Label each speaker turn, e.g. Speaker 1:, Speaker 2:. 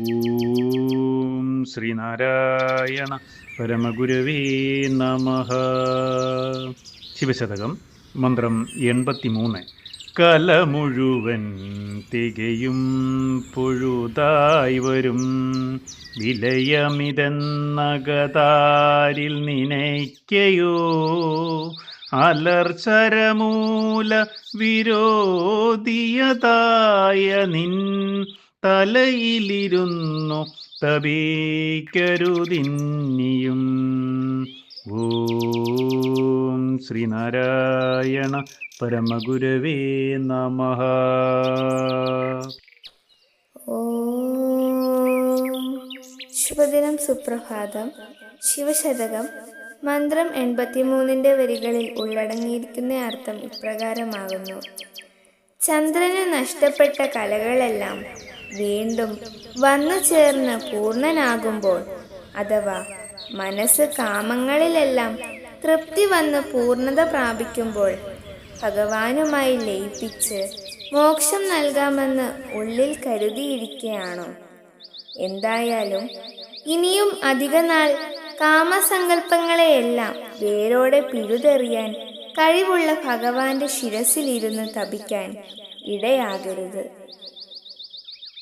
Speaker 1: ഓം ശ്രീനാരായണ പരമഗുരുവേ നമ. ശിവശതകം മന്ത്രം എൺപത്തി മൂന്ന് കല മുഴുവൻ തികയും പുഴുതായി വരും വിലയമിതെന്നകതാരിൽ നിനയ്ക്കയോ? അലർച്ചരമൂല വിരോധിയതായ നിൻ തലയിലിരുന്നു തപീക്കരുതിന്നിയും. ഓം ശ്രീനാരായണ പരമഗുരവേ നമ.
Speaker 2: ശുഭദിനം സുപ്രഭാതം. ശിവശതകം. മന്ത്രം എൺപത്തിമൂന്നിന്റെ വരികളിൽ ഉള്ളടങ്ങിയിരിക്കുന്ന അർത്ഥം ഇപ്രകാരമാകുന്നു. ചന്ദ്രന് നഷ്ടപ്പെട്ട കലകളെല്ലാം വീണ്ടും വന്നു ചേർന്ന് പൂർണനാകുമ്പോൾ അഥവാ മനസ്സ് കാമങ്ങളിലെല്ലാം തൃപ്തി വന്ന് പൂർണത പ്രാപിക്കുമ്പോൾ ഭഗവാനുമായി ലയിപ്പിച്ച് മോക്ഷം നൽകാമെന്ന് ഉള്ളിൽ കരുതിയിരിക്കുകയാണോ എന്തായാലും ഇനിയും അധികനാൾ കാമസങ്കല്പങ്ങളെയെല്ലാം വേരോടെ പിഴുതെറിയാൻ കഴിവുള്ള ഭഗവാന്റെ ശിരസിലിരുന്ന് തപിക്കാൻ ഇടയാകരുത്.